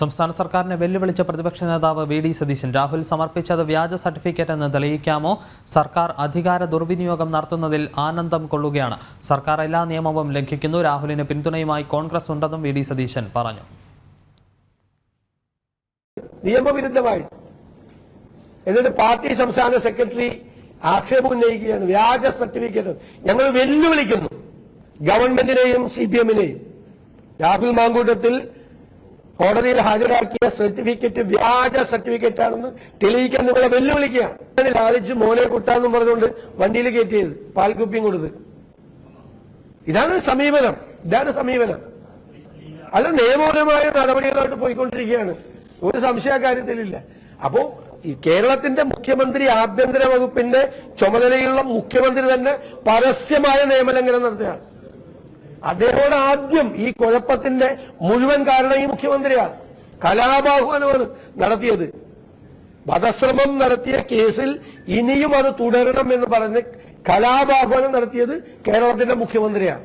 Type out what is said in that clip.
സംസ്ഥാന സർക്കാരിനെ വെല്ലുവിളിച്ച പ്രതിപക്ഷ നേതാവ് വി ഡി സതീശൻ. രാഹുൽ സമർപ്പിച്ചത് വ്യാജ സർട്ടിഫിക്കറ്റ് എന്ന് തെളിയിക്കാമോ? സർക്കാർ അധികാര ദുർവിനിയോഗം നടത്തുന്നതിൽ ആനന്ദം കൊള്ളുകയാണ്. സർക്കാർ എല്ലാ നിയമവും ലംഘിക്കുന്നു. രാഹുലിന് പിന്തുണയുമായി കോൺഗ്രസ് ഉണ്ടെന്നും വി ഡി സതീശൻ പറഞ്ഞു. നിയമവിരുദ്ധമായി എന്നിട്ട് പാർട്ടി സംസ്ഥാന സെക്രട്ടറി ആക്ഷേപം ഉന്നയിക്കുകയാണ്. വ്യാജ സർട്ടിഫിക്കറ്റ്. ഞങ്ങൾ വെല്ലുവിളിക്കുന്നു. ഗവൺമെന്റിനെയും സി പി എമ്മിനെയും. രാഹുൽ മാങ്കൂട്ടത്തിൽ കോടതിയിൽ ഹാജരാക്കിയ സർട്ടിഫിക്കറ്റ് വ്യാജ സർട്ടിഫിക്കറ്റ് ആണെന്ന് തെളിയിക്കാൻ നിങ്ങളെ വെല്ലുവിളിക്കുകയാണ്. ലാളിച്ച് മോനെ കുട്ടാന്നും പറഞ്ഞുകൊണ്ട് വണ്ടിയിൽ കയറ്റിയത് പാൽക്കുപ്പിയും കൊടുത്ത് ഇതാണ് സമീപനം ഇതാണ് സമീപനം. അല്ല നിയമപരമായ നടപടികളായിട്ട് പോയിക്കൊണ്ടിരിക്കുകയാണ്. ഒരു സംശയ കാര്യത്തിലില്ല. അപ്പോ ഈ കേരളത്തിന്റെ മുഖ്യമന്ത്രി ആഭ്യന്തര വകുപ്പിന്റെ ചുമതലയുള്ള മുഖ്യമന്ത്രി തന്നെ പരസ്യമായ നിയമലംഘനം നടത്തുകയാണ്. അദ്ദേഹത്തോട് ആദ്യം ഈ കുഴപ്പത്തിന്റെ മുഴുവൻ കാരണം ഈ മുഖ്യമന്ത്രിയാണ്. കലാപാഹ്വാനമാണ് നടത്തിയത്. വധശ്രമം നടത്തിയ കേസിൽ ഇനിയും അത് തുടരണം എന്ന് പറഞ്ഞ് കലാപാഹ്വാനം നടത്തിയത് കേരളത്തിന്റെ മുഖ്യമന്ത്രിയാണ്.